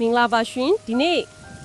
မင်္ဂလာပါရှင်ဒီနေ့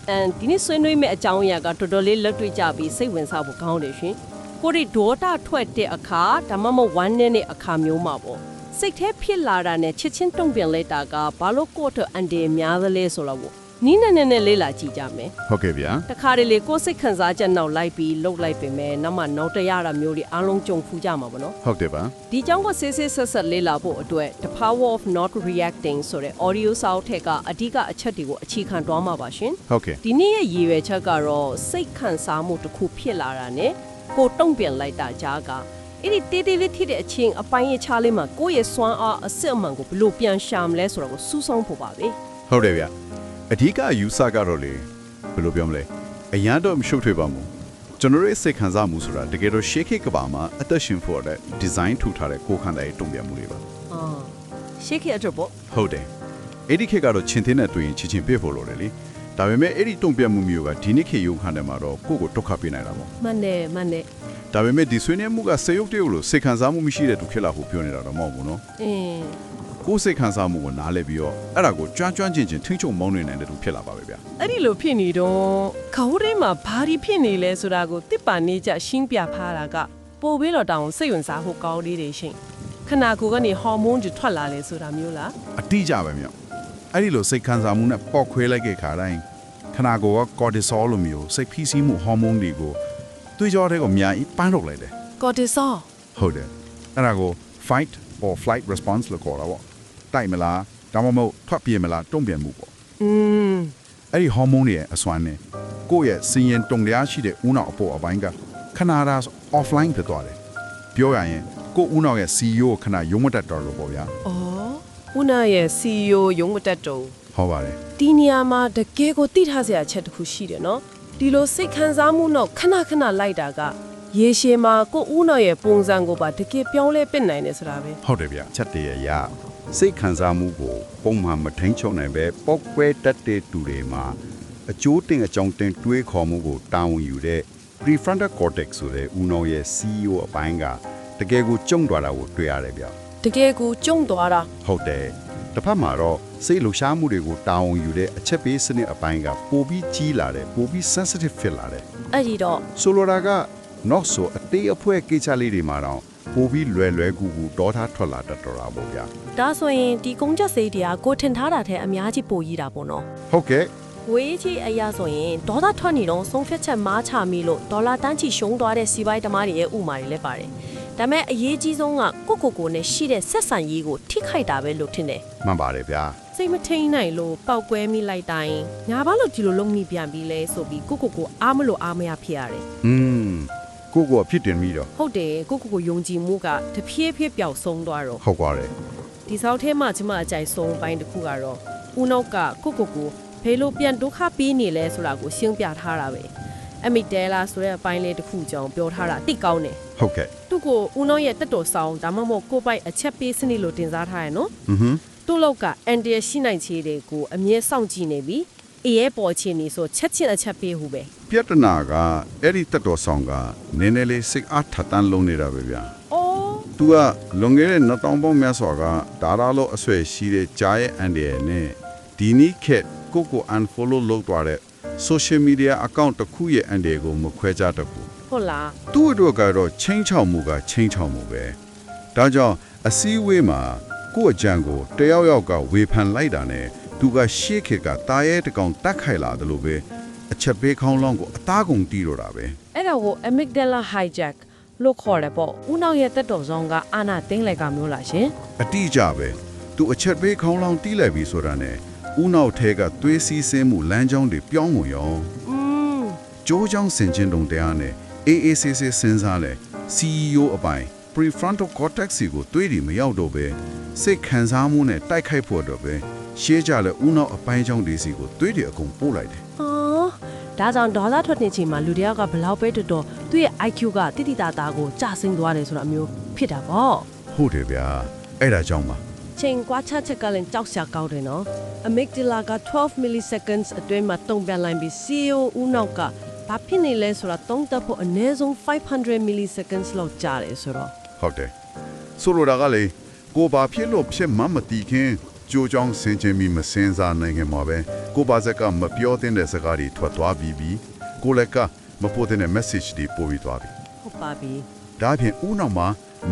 အမ်ဒီနေ့ဆွေးနွေးမယ့်အကြောင်းအရာကတော်တော်လေးလက်တွေ့ကြပြီးစိတ်ဝင်စားဖို့ကောင်းတယ်ရှင်ကိုရီဒေါတာထွက်တဲ့အခါဒါမှမဟုတ်ဝမ်းနေတဲ့အခါမျိုးမှာပေါ့စိတ်แท้ဖြစ်လာတာနဲ့ချစ်ချင်းတုံ့ပြန်လိုက်တာကဘာလို့ကိုယ့်အတွက်အန်ဒီများသလဲဆိုတော့ ပေါ့နီးနေနေနဲ့လေးလာကြည့်ကြမယ်ဟုတ်ကဲ့ဗျာတခါတလေကိုယ်စိတ်ခံစားချက်နောက်လိုက်ပြီးလှုပ်လိုက်ပင်မဲ့နောက်မှနောက်တရတာမျိုးတွေအားလုံးကြုံဖူးကြမှာပေါ့နော်ဟုတ်တယ်ပါဒီအကြောင်းကိုဆေးဆေးဆက်ဆက်လေ့လာဖို့အတွက် The Power of Not Reacting ဆိုတဲ့ audio စာအုပ်ထက်ကအဓိကအချက်တွေကိုအခြေခံတွားမှာပါရှင်ဟုတ်ကဲ့ဒီနေ့ရဲ့ရည်ရွယ်ချက်ကတော့စိတ်ခံစားမှုတစ်ခုဖြစ်လာတာနဲ့ကိုယ်တုံ့ပြန်လိုက်တာကြားကအဲ့ဒီတေးသေးလေးထိတဲ့အချင်းအပိုင်းရချလေးမှာကိုယ့်ရဲ့စွမ်းအားအစစ်အမှန်ကိုဘယ်လိုပြန်ရှာမလဲဆိုတော့ကိုစူးစောင်းဖို့ပါပဲဟုတ်တယ်ဗျာ အဓိကယူဆကတော့လေဘယ်လိုပြောမလဲအရန်တော့မရှုပ်ထွေးပါဘူးကျွန်တော်ရဲ့စိတ်ခံစားမှုဆိုတာတကယ်တော့ရှေးခေတ်ကဘာမှာအသက်ရှင်ဖို့တဲ့ဒီဇိုင်းထူထားတဲ့ကိုယ်ခန္ဓာရဲ့တုံ့ပြန်မှုတွေပါအာရှေ့ခေတ်အတွက်ပေါ့ဟုတ်တယ်အဲ့ဒီခေတ်ကတော့ချင်းသင်းနဲ့တွေ့ရင်ချင်းချင်းပြစ်ဖို့လိုတယ်လေဒါပေမဲ့အဲ့ဒီတုံ့ပြန်မှုမျိုးကဒီနေ့ခေတ်ရုံခန္ဓာမှာတော့ကိုယ့်ကိုဒုက္ခပေးနိုင်တာပေါ့မှန်တယ်မှန်တယ်ဒါပေမဲ့ဒီဆွေးနွေးမှုကစေရုပ်တရုပ်လို့စိတ်ခံစားမှုမရှိတဲ့သူဖြစ်လာဖို့ပြောနေတာတော့မဟုတ်ဘူးနော်အင်း ကိုယ်စိတ်ခံစားမှုကိုနားလည်ပြီးတော့အဲ့ဒါကိုကြွမ်းကြွမ်းကျင်ကျင်ထိ ंछ ုံမောင်းနေနိုင်တဲ့သူဖြစ်လာပါပဲဗျာအဲ့ဒီလိုဖြစ်နေတော့ခေါင်းထဲမှာဘာဒီဖြစ်နေလဲဆိုတာကိုတစ်ပါနေကြရှင်းပြဖားတာကပိုပြီးတော့တောင်စိတ်ဝင်စားဖို့ကောင်းလေးတွေရှင်ခနာကိုယ်ကနေဟော်မုန်းတွေထွက်လာလဲဆိုတာမျိုးလားအတိအကျပဲမြောက်အဲ့ဒီလိုစိတ်ခံစားမှုနဲ့ပေါက်ခွဲလိုက်တဲ့ခါတိုင်းခနာကိုယ်ကကော်တီဆောလိုမျိုးစိတ်ဖိစီးမှုဟော်မုန်းတွေကိုသွေးကြောတဲ့ကိုအများကြီးပန်းထုတ်လိုက်တယ်ကော်တီဆောဟုတ်တယ်အဲ့ဒါကို fight or flight response လို့ခေါ်တာပေါ့ တိုက်မလားဒါမှမဟုတ်ထွက်ပြေးမလားတုံ့ပြန်မှုပေါ့อืมအဲ့ဒီဟော်မုန်းတွေရဲ့အစွမ်းနဲ့ကိုယ့်ရဲ့စင်ရင်တုံတရားရှိတဲ့ဦးနောက်အပေါ်အပိုင်းကခနာဒါ offline ဖြစ်သွားတယ်ပြောရရင်ကိုယ့်ဦးနောက်ရဲ့ CEO ကိုခဏရုံးမတက်တော့လို့ပေါ့ဗျာဩဦးနာရဲ့ CEO ရုံးမတက်တော့ဟောပါတယ်ဒီနေရာမှာတကယ်ကိုတိထားစရာအချက်တစ်ခုရှိတယ်နော်ဒီလိုစိတ်ခံစားမှုတော့ခဏခဏလိုက်တာကရေရှည်မှာကိုယ့်ဦးနာရဲ့ပုံစံကိုပါတကယ်ပြောင်းလဲပစ်နိုင်တယ်ဆိုတာပဲဟုတ်တယ်ဗျချက်တည်းရရ စိတ်ခံစားမှုကိုပုံမှန်မထိန်ချုံနိုင်ပဲပောက်ကွဲတတ်တဲ့တူတွေမှာအကျိုးတင်အကြောင်းတင်တွေးခေါ်မှုကိုတာဝန်ယူတဲ့ prefrontal cortex ဆိုတဲ့ဦးနှောရဲ့ CEO အပိုင်းကတကယ်ကိုကြုံသွားတာကိုတွေ့ရတယ်ဗျတကယ်ကိုကြုံသွားတာဟုတ်တယ်တစ်ဖက်မှာတော့စိတ်လှုပ်ရှားမှုတွေကိုတာဝန်ယူတဲ့အချက်ပေးစနစ်အပိုင်းကပိုပြီးကြီးလာတယ်ပိုပြီး sensitive ဖြစ်လာတယ်အဲ့ဒီတော့ဆိုလိုတာက not so အသေးအဖွဲကိစ္စလေးတွေမှာတော့ ပိုပြီးလွယ်လွယ်ကူကူဒေါထားထွက်လာတတ်တော်တာပေါ့ဗျာဒါဆိုရင်ဒီကုန်းချက်စိတ်တရားကိုထင်ထားတာထဲအများကြီးပိုကြီးတာပေါ့နော်ဟုတ်ကဲ့ဝေးကြီးအရာဆိုရင်ဒေါသထွက်နေတော့ဆုံးဖြတ်ချက်မားချမိလို့ဒေါ်လာတန်းချီရှုံးသွားတဲ့စီးပွားရေးသမားတွေရဲ့ဥမာတွေလည်းပါတယ်ဒါပေမဲ့အရေးကြီးဆုံးကကိုကိုကိုနဲ့ရှိတဲ့ဆက်ဆံရေးကိုထိခိုက်တာပဲလို့ထင်တယ်မှန်ပါတယ်ဗျာစိတ်မထိန်နိုင်လို့ပောက်ကွဲမိလိုက်တိုင်းညာဘာလို့ဒီလိုလုံးမိပြန်ပြီလဲဆိုပြီးကိုကိုကိုအားမလို့အားမရဖြစ်ရတယ်อืม ကိုကိုအဖြစ်တင်ပြီးတော့ဟုတ်တယ်ကိုကိုကိုယုံကြည်မှုကတဖြည်းဖြည်းပျောက်ဆုံးသွားတော့ဟုတ်ပါတယ်ဒီဆောက်ထဲမှာကျမအကြိုက်ဆုံးပိုင်းတစ်ခုကတော့ဦးနောက်ကကိုကိုကိုဘယ်လိုပြန်ဒုက္ခပေးနေလဲဆိုတာကိုရှင်းပြထားတာပဲအမီတဲလာဆိုတဲ့အပိုင်းလေးတစ်ခုကြောင့်ပြောထားတာတိတ်ကောင်းတယ်ဟုတ်ကဲ့သူ့ကိုဦးနောရဲ့တက်တော်ဆောင်ဒါမှမဟုတ်ကိုယ့်ပိုက်အချက်ပေးစနစ်လို့တင်စားထားရနော်อือဟึသူ့လောက်ကအန်တရရှိနိုင်ချေတွေကိုအမြဲစောင့်ကြည့်နေပြီး အေးရဲ့ပေါ်ချင်နေဆိုချက်ချင်းအချက်ပေးဟုပဲပြဿနာကအဲ့ဒီတက်တော်ဆောင်ကနည်းနည်းလေးစိတ်အားထက်တန်းလုံးနေတာပဲဗျာ။အော်သူကလွန်ခဲ့တဲ့နှစ်တောင်ပေါင်းများစွာကဒါရာလို့အဆွဲရှိတဲ့ကြားရဲ့အန်ဒီရဲ့နဲ့ဒီနီးခက်ကိုကို unfollow လုပ်သွားတဲ့ social media account တစ်ခုရဲ့အန်ဒီကိုမခွဲခြားတတ်ဘူးဟုတ်လားသူ့အတွက်ကတော့ချင်းချောက်မှုကချင်းချောက်မှုပဲဒါကြောင့်အစည်းအဝေးမှာကိုယ့်အကြံကိုတယောက်ယောက်ကဝေဖန်လိုက်တာနဲ့ သူကရှေ့ခေတ်ကတာရဲတကောင်တက်ခိုက်လာတယ်လို့ပဲအချက်ပေးခေါင်းလောင်းကိုအသားကုန်တီးတော့တာပဲအဲ့ဒါကို amygdala hijack လို့ခေါ်တယ်ပေါ့။ဦးနောက်ရဲ့တက်တော်ဆောင်ကအာနာသိမ့်လိုက်ကမျိုးလားရှင်အတိအကျပဲသူအချက်ပေးခေါင်းလောင်းတီးလိုက်ပြီဆိုတာနဲ့ဦးနောက်ထဲကသွေးစီးဆင်းမှုလမ်းကြောင်းတွေပြောင်းဝင်ရော။อืมကြိုးချောင်းဆင်ခြင်းတုံတရားနဲ့အေးအေးဆေးဆေးစဉ်းစားလဲ CEO အပိုင်း prefrontal cortex ကိုတွေးပြီးမရောက်တော့ပဲစိတ်ခံစားမှုနဲ့တိုက်ခိုက်ဖို့တော့ပဲ ရှေးကြလဲဦးနောက်အပိုင်းချောင်းဒီစီကိုတွေးတယ်အကုန်ပို့လိုက်တယ်။အော်ဒါကြောင့်ဒေါသထွက်နေချိန်မှာလူတယောက်ကဘလောက်ပဲတော်တော်သူ့ရဲ့ IQ ကတိတိတသားကိုကျဆင်းသွားတယ်ဆိုတာမျိုးဖြစ်တာပေါ့ဟုတ်တယ်ဗျာအဲ့ဒါကြောင့်ပါ။ချိန်ကွာချချက်ကလည်းကြောက်စရာကောင်းတယ်နော်။ amygdala က12 milliseconds အတွင်းမှာတုံ့ပြန်လိုက်ပြီး CEO ဦးနောက်ကဘာဖြစ်နေလဲဆိုတာသုံးသပ်ဖို့အနည်းဆုံး500 milliseconds လောက်ကြာတယ်ဆိုတော့ဟုတ်တယ်ဆိုလိုတာကလေကိုဘာဖြစ်လို့ဖြစ်မှမသိခင် ကြိုးကြောင်းဆင်ခြင်ပြီးမစင်စားနိုင်ခင်မှာပဲကိုပါဇက်ကမပြောသင့်တဲ့စကားတွေထွက်သွားပြီးပြီးကိုလက်ကမပို့တဲ့ message တွေပို့ပြီးသွားပြီဟုတ်ပါပြီဒါအပြင်ဦးနောက်မှာ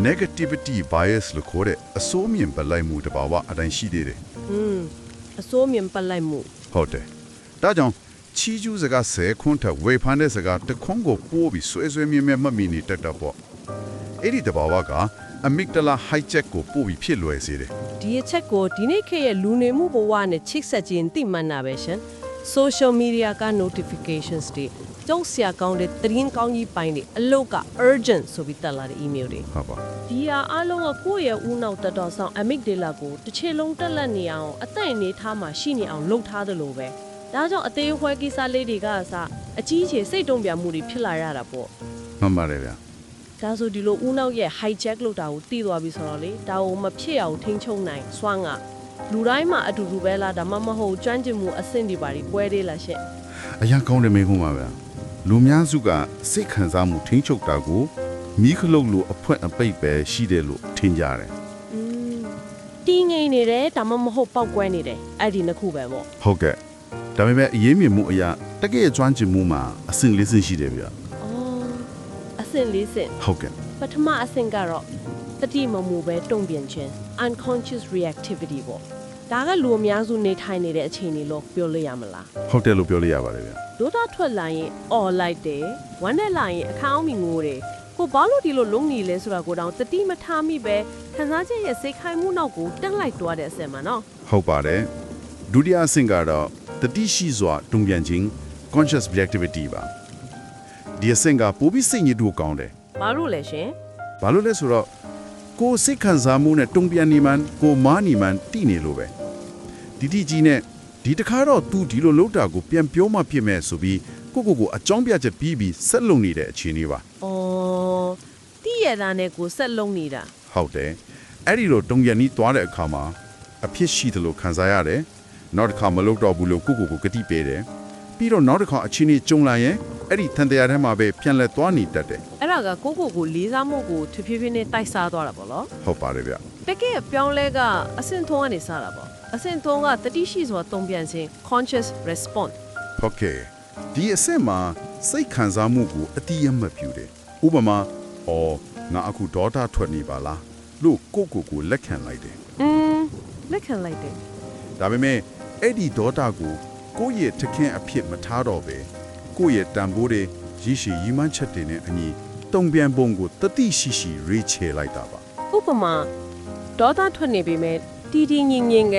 negativity bias လို့ခေါ်တဲ့အစိုးမြင်ပလိုက်မှုတစ်ပါဝအတိုင်းရှိသေးတယ်อืมအစိုးမြင်ပတ်လိုက်မှုဟုတ်တယ်ဒါကြောင့်ချီကျူးစကားဆဲခွန်းထက်ဝေဖန်တဲ့စကားတစ်ခွန်းကိုပို့ပြီးဆွဲဆွဲမြဲမြဲမှတ်မိနေတတ်တော့ပေါ့အဲ့ဒီတဘာဝက amygdala hijack ကိုပို့ပြီးဖြစ်လွယ်စေတယ်ဒီအချက်ကိုဒီနေ့ခေတ်ရဲ့လူနေမှုဘဝနဲ့ချိတ်ဆက်ခြင်းသိမှတ်နာပဲရှင် social media က notifications တွေကျုံဆရာကောင်းတဲ့သတင်းကောင်းကြီးပိုင်းတွေအလုပ်က urgent ဆိုပြီးတက်လာတဲ့ email တွေဟုတ်ပါဒီဟာအားလုံးကကိုယ့်ရဲ့ဦးနောက်တက်တော်ဆောင် amygdala ကိုတစ်ချိန်လုံးတက်လက်နေအောင်အသက်အနေထားမှာရှိနေအောင်လုပ်ထားသလိုပဲဒါကြောင့်အသေးအဖွဲကိစ္စလေးတွေကအစအကြီးအကျယ်စိတ်တုံ့ပြန်မှုတွေဖြစ်လာရတာပေါ့မှန်ပါတယ်ဗျာ ဒါဆိုဒီလိုဦးနောက်ရဲ့ hijack လုပ်တာကိုတီးသွားပြီဆိုတော့လေဒါကိုမဖြစ်အောင်ထိန်းချုပ်နိုင်စွမ်းကလူတိုင်းမှာအတူတူပဲလားဒါမှမဟုတ်ကျွမ်းကျင်မှုအဆင့်တွေပါပြီးပွဲသေးလားရှင့်အရာကောင်းတဲ့မိခုံးပါဗျာလူများစုကစိတ်ခံစားမှုထိန်းချုပ်တာကိုမိခလုတ်လိုအဖွင့်အပိတ်ပဲရှိတယ်လို့ထင်ကြတယ်อืมတီးငိမ့်နေတယ်ဒါမှမဟုတ်ပောက်ကွဲနေတယ်အဲ့ဒီနှစ်ခုပဲပေါ့ဟုတ်ကဲ့ဒါပေမဲ့အရေးမြင့်မှုအရာတကယ်ကျွမ်းကျင်မှုမှာအဆင့်လေးဆင့်ရှိတယ်ဗျာအော်အ ဆင့်လေးဆင့်ဟုတ်ကဲ့ပထမအဆင့်ကတော့တတိမမှုပဲတုံ့ပြန်ခြင်း unconscious reactivity ပေါ့ဒါကလူအများစုနေထိုင်နေတဲ့အချိန်တွေလို့ပြောလို့ရမလားဟုတ်တယ်လို့ပြောလို့ရပါတယ်ဗျာဒိုတာထွက်လာရင်အော်လိုက်တယ်ဝမ်းနဲ့လာရင်အခါအောင်မိငိုတယ်ကိုဘာလို့ဒီလိုလုံးနေလဲဆိုတာကိုတောင်တတိမထားမိပဲခံစားချက်ရဲ့စိတ်ခိုင်မှုနောက်ကိုတက်လိုက်သွားတဲ့အဆင့်မှာနော်ဟုတ်ပါတယ်ဒုတိယအဆင့်ကတော့တတိရှိစွာတုံ့ပြန်ခြင်း conscious reactivity ပါ ဒီအဆင့်ကပိုပြီးစိတ်ညစ်တို့ကောင်းတယ်ဘာလို့လဲရှင်ဘာလို့လဲဆိုတော့ကိုယ်စိတ်ခံစားမှုနဲ့တုံ့ပြန်နေမှန်ကိုယ်မားနေမှန်တိနေလို့ပဲဒီတိကြီးနဲ့ဒီတခါတော့ तू ဒီလိုလုပ်တာကိုပြန်ပြောမှဖြစ်မဲ့ဆိုပြီးကိုကိုကိုအကြောင်းပြချက်ပြီးပြီးဆက်လုံနေတဲ့အခြေအနေပါအော်တိရတာနဲ့ကိုဆက်လုံးနေတာဟုတ်တယ်အဲ့ဒီလိုတုံပြန်နီးသွားတဲ့အခါမှာအဖြစ်ရှိတယ်လို့ခံစားရတယ်နောက်တစ်ခါမလုပ်တော့ဘူးလို့ကိုကိုကိုကတိပေးတယ်ပြီးတော့နောက်တစ်ခါအချင်းကြီးကြုံလာရင် အဲ့ဒီတန်တရားထဲမှာပဲပြန်လဲသွားနေတတ်တယ်အဲ့ဒါကကိုကိုကိုလေးစားမှုကိုထွေဖြည်းဖြည်းနဲ့တိုက်စားသွားတာပေါ့နော်ဟုတ်ပါတယ်ဗျတကယ်ပြောင်းလဲကအဆင့်ထုံးကနေစတာပေါ့အဆင့်ထုံးကတတိရှိစွာတုံ့ပြန်ခြင်း conscious response ဟုတ်ကဲ့ဒီအဆင့်မှာစိတ်ခံစားမှုကိုအတိအမတ်ပြုတယ်ဥပမာအော်ငါအခုဒေါတာထွက်နေပါလားလို့ကိုကိုကိုလက်ခံလိုက်တယ်อืมလက်ခံလိုက်တယ်ဒါပေမဲ့အဲ့ဒီဒေါတာကိုကိုယ့်ရဲ့ထခင်အဖြစ်မထားတော့ပဲ ကိုယ့်ရဲ့တန်ဖိုးတွေရည်ရှိရီမှန်းချက်တွေနဲ့အညီတုံပြန်ပုံကိုတတိရှိရှိရေချေလိုက်တာပါဥပမာဒေါသထွက်နေပေမဲ့တီတီငင်ငင်က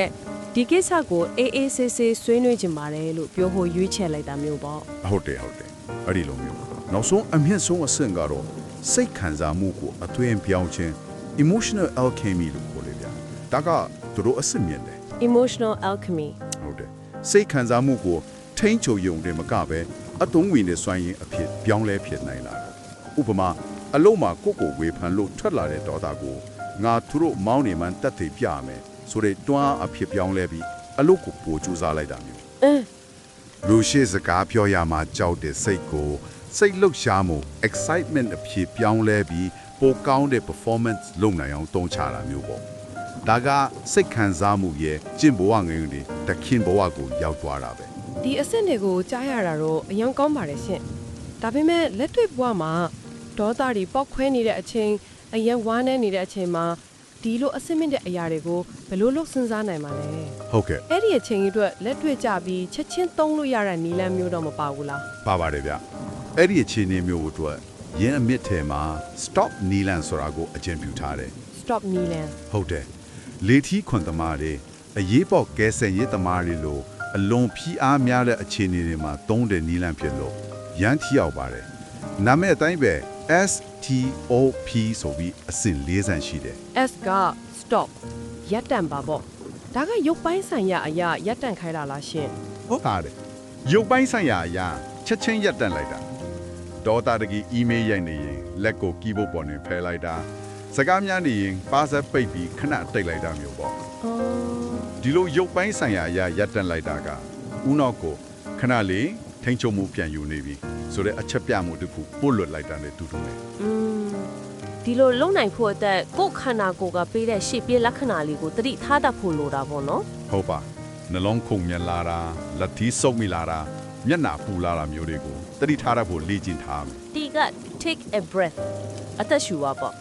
ဒီကိစ္စကိုအေးအေးဆေးဆေးဆွေးနွေးကြပါတယ်လို့ပြောဖို့ရွေးချယ်လိုက်တာမျိုးပေါ့ဟုတ်တယ်ဟုတ်တယ်အဲ့ဒီလိုမျိုးနောက်ဆုံးအမြင့်ဆုံးအဆင့်ကတော့စိတ်ခံစားမှုကိုအသွင်ပြောင်းခြင်း emotional alchemy လို့ခေါ်လေဗျာဒါကသူတို့အဆင့်မြင့်တယ် emotional alchemy ဟုတ်တယ်စိတ်ခံစားမှုကိုထိန်းချုပ်ယုံတယ်မကပဲ အသုံးဝင်တဲ့စွမ်းရည်အဖြစ်ပြောင်းလဲဖြစ်နိုင်လာတယ်ဥပမာအလုံးမှာကိုယ့်ကိုယ်ဝေဖန်လို့ထွက်လာတဲ့ဒေါသကိုငါသူတို့မောင်းနေမှန်းတက်သိပြရမယ်ဆိုတဲ့တွန်းအားအဖြစ်ပြောင်းလဲပြီးအလုပ်ကိုပိုကြိုးစားလိုက်တာမျိုးအင်းလူရှိစကားပြောရမှာကြောက်တဲ့စိတ်ကိုစိတ်လှုပ်ရှားမှု excitement အဖြစ်ပြောင်းလဲပြီးပိုကောင်းတဲ့ performance လုပ်နိုင်အောင်တုံးချတာမျိုးပေါ့ဒါကစိတ်ခံစားမှုရဲ့ကျင့်ဘဝငယ်တွေတခင်ဘဝကိုရောက်သွားတာပဲ ဒီအဆင့်တွေကိုကြားရတာတော့အရင်ကောင်းပါတယ်ရှင်ဒါပေမဲ့လက်တွေ့ဘဝမှာဒေါသတွေပေါက်ခွဲနေတဲ့အချိန်အရင်ဝမ်းနေနေတဲ့အချိန်မှာဒီလိုအဆင့်မြင့်တဲ့အရာတွေကိုဘယ်လိုလုပ်စဉ်းစားနိုင်မှာလဲဟုတ်ကဲ့အဲ့ဒီအချိန်ကြီးအတွက်လက်တွေ့ကြပြီးချက်ချင်းသုံးလို့ရတဲ့နီလန်းမျိုးတော့မပါဘူးလားပါပါတယ်ဗျအဲ့ဒီအခြေအနေမျိုးအတွက်ရင်းအမြစ်ထဲမှာ stop နီလန်ဆိုတာကိုအကျဉ်းပြုထားတယ် stop နီလန်းဟုတ်တယ်လေထီးခွန်သမားတွေအရေးပေါ်ကဲဆယ်ရေးသမားတွေလို အလွန်ဖိအားများတဲ့အခြေအနေတွေမှာသုံးတဲ့နီလန်ဖြစ်လို့ရမ်းထီရောက်ပါတယ်နာမည်အတိုင်းပဲ STOP ဆိုပြီးအဆင့်၄ဆန်ရှိတယ် S က stop ရပ်တန့်ပါပေါ့ဒါကရုပ်ပိုင်းဆိုင်ရာအရာရပ်တန့်ခိုင်းတာလားရှင်ဟုတ်ပါတယ်ရုပ်ပိုင်းဆိုင်ရာအရာချက်ချင်းရပ်တန့်လိုက်တာဒေါတာတကြီးအီးမေးလ်ရိုက်နေရင်လက်ကိုကီးဘုတ်ပေါ်နေဖယ်လိုက်တာစကားများနေရင်ပါဆက်ပိတ်ပြီးခဏတိတ်လိုက်တာမျိုးပေါ့အော် ဒီလိုရုပ်ပိုင်းဆိုင်ရာအရာရပ်တန့်လိုက်တာကဦးနောက်ကိုခဏလေးထိန်ချုံမှုပြန်ယူနေပြီဆိုတော့အချက်ပြမှုတစ်ခုပို့လွတ်လိုက်တာနဲ့တူတူပဲอืมဒီလိုလုံနိုင်ဖို့အတွက်ကိုယ်ခန္ဓာကိုယ်ကပေးတဲ့ရှေ့ပြေးလက္ခဏာလေးကိုသတိထားတတ်ဖို့လိုတာပေါ့နော်ဟုတ်ပါနှလုံးခုန်မြန်လာတာလက်သီးစုပ်မိလာတာမျက်နှာပူလာတာမျိုးတွေကိုတတိထားရဖို့လေ့ကျင့်ထားမယ်ဒီက take a breath အသက်ရှူပါပေါ့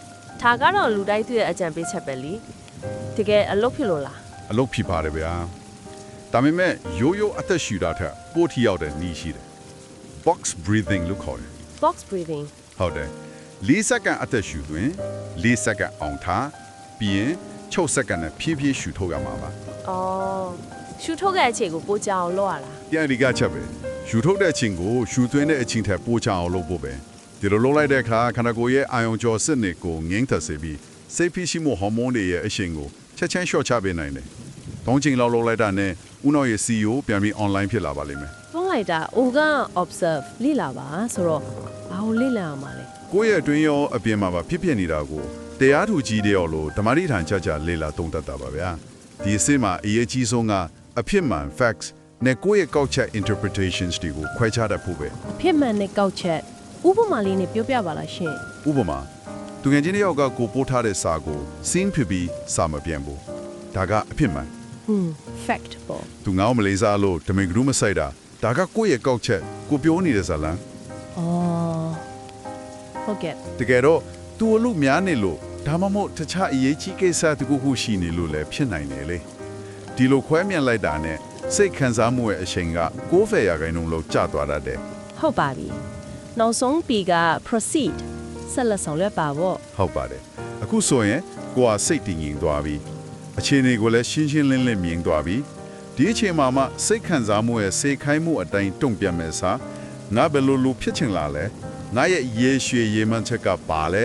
ဒါကတော့လူတိုင်းသိတဲ့အကြံပေးချက်ပဲလीတကယ်အလုပ်ဖြစ်လို့လား အလုပ်ဖြစ်ပါတယ်ဗျာဒါပေမဲ့ရိုးရိုးအသက်ရှူတာထက်ပိုထီရောက်တဲ့နည်းရှိတယ် box breathing လို့ခေါ်တယ် box breathing ဟုတ်တယ်၄စက္ကန့်အသက်ရှူသွင်း၄စက္ကန့်အောင်ထားပြီးရင်6စက္ကန့်နဲ့ဖြည်းဖြည်းရှူထုတ်ရမှာပါအော်ရှူထုတ်တဲ့အချိန်ကိုပိုကြအောင်လုပ်ရလားပြန်ဒီကချက်ပဲရှူထုတ်တဲ့အချိန်ကိုရှူသွင်းတဲ့အချိန်ထက်ပိုချအောင်လုပ်ဖို့ပဲဒီလိုလုပ်လိုက်တဲ့အခါခန္ဓာကိုယ်ရဲ့အာယုံကြောစနစ်ကိုငြိမ်းသက်စေပြီးစိတ်ဖိစီးမှုဟော်မုန်းတွေရဲ့အရှိန်ကိုချက်ချင်းလျှော့ချပေးနိုင်တယ်။ တောင်းချိန်လောက်လုပ်လိုက်တာနဲ့ဦးနောက်ရဲ့ CEO ပြန်ပြီး online ဖြစ်လာပါလိမ့်မယ်ပုံလိုက်တာ organ observe လေ့လာပါဆိုတော့ဘာကိုလေ့လာရမှာလဲ။ကိုယ့်ရဲ့အတွင်းရောအပြင်မှာပါဖြစ်ဖြစ်နေတာကိုတရားသူကြီးတဲ့ရောလို့ဓမ္မရိဌာန်ချာချာလေ့လာသုံးသပ်တာပါဗျာ။ဒီအစစ်မှာအရေးကြီးဆုံးကအဖြစ်မှန် facts နဲ့ကိုယ့်ရဲ့ကောက်ချက် interpretations တွေကိုခွဲခြားတတ်ဖို့ပဲ။အဖြစ်မှန်တဲ့ကောက်ချက်ဥပမာလေးနဲ့ပြောပြပါလားရှင်ဥပမာသူငယ်ချင်းတစ်ယောက်ကကိုပို့ထားတဲ့စာကို scene ဖြစ်ပြီးစာမပြန်ဘူးဒါကအဖြစ်မှန်ဟွန်း fact ပေါ့သူငေါ့မလေးစားလို့တမင်ကလူးမဆိုင်တာဒါကကိုယ့်ရဲ့ကောက်ချက်ကိုပြောနေတဲ့ဇာလန်အော်ဟုတ်ကဲ့တကယ်တော့သူအလို့များနေလို့ဒါမှမဟုတ်တခြားအရေးကြီးကိစ္စတခုခုရှိနေလို့လည်းဖြစ်နိုင်တယ်လေဒီလိုခွဲမြန်လိုက်တာနဲ့စိတ်ခံစားမှုရဲ့အချိန်က90ရာခိုင်နှုန်းလောက်ကျသွားတတ်တယ်ဟုတ်ပါပြီနောက်ဆုံးปีက proceed ဆက်လက်ဆောင်ရွက်ပါပေါ့ဟုတ်ပါတယ်အခုဆိုရင်ကိုကစိတ်တည်ငြိမ်သွားပြီ အခြေအနေကိုလည်းရှင်းရှင်းလင်းလင်းမြင်သွားပြီဒီအချိန်မှာမှစိတ်ခံစားမှုရဲ့စေခိုင်းမှုအတိုင်းတုံ့ပြန်မဲ့စာငါဘယ်လိုလိုဖြစ်ချင်လာလဲငါရဲ့ရေရွှေရေမှန်းချက်ကပါလဲ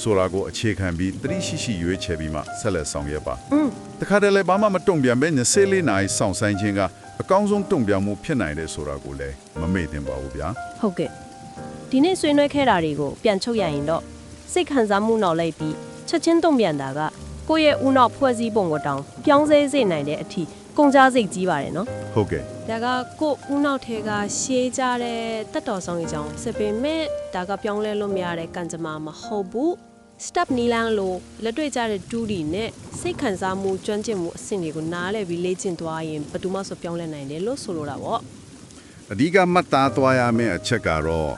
ဆိုတာကိုအခြေခံပြီးသတိရှိရှိရွေးချယ်ပြီးမှဆက်လက်ဆောင်ရွက်ပါอืมတခါတည်းလည်းဘာမှမတုံ့ပြန်ပဲ24နာရီစောင့်ဆိုင်ခြင်းကအကောင်းဆုံးတုံ့ပြန်မှုဖြစ်နိုင်တယ်ဆိုတာကိုလည်းမမေ့သင့်ပါဘူးဗျာဟုတ်ကဲ့ဒီနေ့ဆွေးနွေးခဲ့တာတွေကိုပြန်ချုပ်ရရင်တော့စိတ်ခံစားမှုနောက်လိုက်ပြီးချက်ချင်းတုံ့ပြန်တာက ကိုယ့်ရဲ့ဦးနောက်ဖွဲ့စည်းပုံကိုတောင်ပြောင်းလဲစေနိုင်တဲ့အထိကုန်ကြစိတ်ကြီးပါတယ်နော်ဟုတ်ကဲ့ဒါကကို့ဦးနောက်ထဲကရှေးကြတဲ့တက်တော်ဆောင်ကြီးကြောင့်စပင်မဲ့ဒါကပြောင်းလဲလို့မရတဲ့ကံကြမ္မာမဟုတ်ဘူး step နီလန်းလို့လက်တွေ့ကြတဲ့ဒူးဒီနဲ့စိတ်ခံစားမှုကျွမ်းကျင်မှုအဆင့်တွေကိုနားလည်ပြီးလေ့ကျင့်သွားရင်ဘယ်သူမှဆိုပြောင်းလဲနိုင်တယ်လို့ဆိုလိုတာပေါ့အဓိကမှတ်သားသွားရမယ့်အချက်ကတော့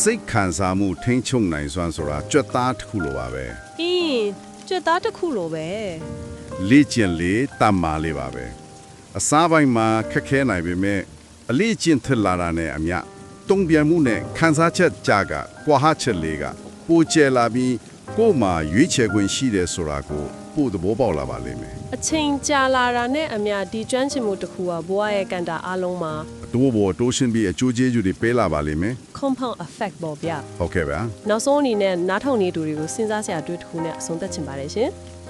စိတ်ခံစားမှုထိမ့်ချုပ်နိုင်စွမ်းဆိုတာကြွက်သားတစ်ခုလိုပါပဲအင်း ကြွက်သားတစ်ခုလိုပဲလေ့ကျင့်လေတတ်မာလေးပါပဲအစားပိုင်းမှာခက်ခဲနိုင်ပေမဲ့အလေ့ကျင့်ထလာတာနဲ့အမျှတုံ့ပြန်မှုနဲ့ခံစားချက်ကြကကွာဟချက်လေးကပိုကျဲလာပြီးကိုယ်မှာရွေးချယ်ခွင့်ရှိတယ်ဆိုတာကိုပို့သဘောပေါက်လာပါလိမ့်မယ်အချိန်ကြာလာတာနဲ့အမျှဒီကျွမ်းကျင်မှုတစ်ခုကဘဝရဲ့ကံတာအလုံးမှာ အတိုးပေါ်တိုးရှင်းပြီးအကျိုးကျေးဇူးတွေပေးလာပါလိမ့်မယ် compound effect ပေါ့ဗျဟုတ်ကဲ့ဗျာနောက်ဆုံးအနေနဲ့နားထောင်နေသူတွေကိုစဉ်းစားစရာအတွေ့တစ်ခုနဲ့အဆုံးသတ်ချင်ပါတယ်ရှင်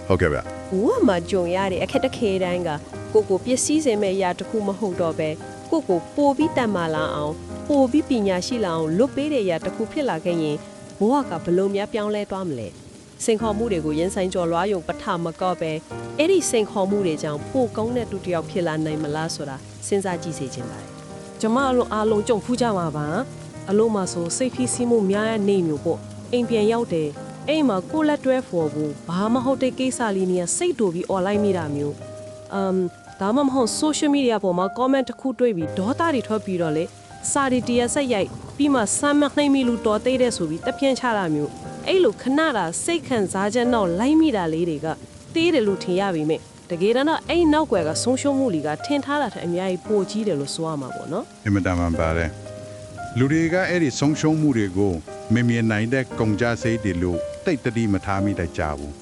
ဟုတ်ကဲ့ဗျာ။ဝမှာကြုံရတဲ့အခက်တစ်ခဲတိုင်းကကိုကိုပစ္စည်းစင်မဲ့အရာတစ်ခုမဟုတ်တော့ပဲကိုကိုပိုပြီးတန်မာလာအောင်ပိုပြီးပညာရှိလာအောင်လွတ်ပေးတဲ့အရာတစ်ခုဖြစ်လာခဲ့ရင်ဘဝကဘယ်လို့များပြောင်းလဲသွားမလဲ။ စိန်ခေါ်မှုတွေကိုရင်ဆိုင်ကျော်လွှားရုံပထမကော့ပဲအဲ့ဒီစိန်ခေါ်မှုတွေကြောင့်ပိုကောင်းတဲ့သူတစ်ယောက်ဖြစ်လာနိုင်မလားဆိုတာစဉ်းစားကြည့်စေချင်ပါတယ်ကျမအလုံးအားလုံးကြုံဖူးကြမှာပါအလုံးမဆိုစိတ်ဖိစီးမှုများရနေမျိုးပေါ့အိမ်ပြန်ရောက်တယ်အိမ်မှာကိုယ်လက်တွဲဖော်ဖို့ဘာမဟုတ်တဲ့ကိစ္စလေးနေစိတ်တူပြီး online မိတာမျိုးအမ်ဒါမှမဟုတ် social media ပေါ်မှာ comment တစ်ခုတွေ့ပြီးဒေါသတွေထွက်ပြီးတော့လေစာရီတရဆက်ရိုက်ပြီးမှဆမ်းမနှိမ့်မိလူတော်သေးတဲ့ဆိုပြီးတပြင်းချတာမျိုး အဲ့လိုခဏတာစိတ်ခံစားချက်နောက်လိုက်မိတာလေးတွေကသေးတယ်လို့ထင်ရပေမဲ့တကယ်တော့အဲ့နောက်ွယ်ကဆုံးရှုံးမှုတွေကထင်ထားတာထက်အများကြီးပိုကြီးတယ်လို့ဆိုရမှာပေါ့နော်အင်မတန်မှန်ပါတယ်လူတွေကအဲ့ဒီဆုံးရှုံးမှုတွေကိုမမြင်နိုင်တဲ့ကုန်ကြစိတ်တွေလို့တိတ်တတိမထားမိတတ်ကြဘူး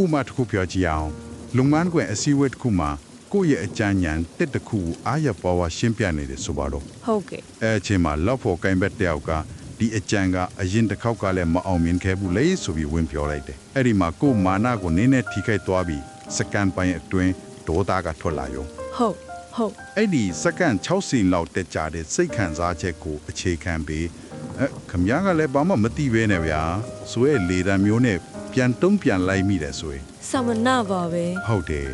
ဥပမာတစ်ခုပြောကြည့်အောင်လုံမန်းကွယ်အစည်းအဝေးတစ်ခုမှာကိုယ့်ရဲ့အကြံဉာဏ်တစ်တစ်ခုကိုအားရပါဝါရှင်းပြနေတယ်ဆိုပါတော့ဟုတ်ကဲ့အဲအချိန်မှာလောက်ဖို့ကင်ဘက်တယောက်က ဒီအကြံကအရင်တစ်ခေါက်ကလည်းမအောင်မြင်ခဲ့ဘူးလေဆိုပြီးဝင်ပြောလိုက်တယ်အဲ့ဒီမှာကိုယ်မာနကိုနင်းနဲ့ထိခိုက်သွားပြီးစကန်ပိုင်းအတွင်းဒေါသကထွက်လာရောဟုတ်ဟုတ်အဲ့ဒီစက္ကန့်60လောက်တက်ကြတဲ့စိတ်ခံစားချက်ကိုအခြေခံပြီးအဲခမ ्या ကလည်းဘာမှမသိပဲနဲ့ဗျာဆိုရဲလေတံမျိုးနဲ့ပြန်တုံးပြန်လိုက်မိတယ်ဆိုရင်သမနာပါပဲဟုတ်တယ်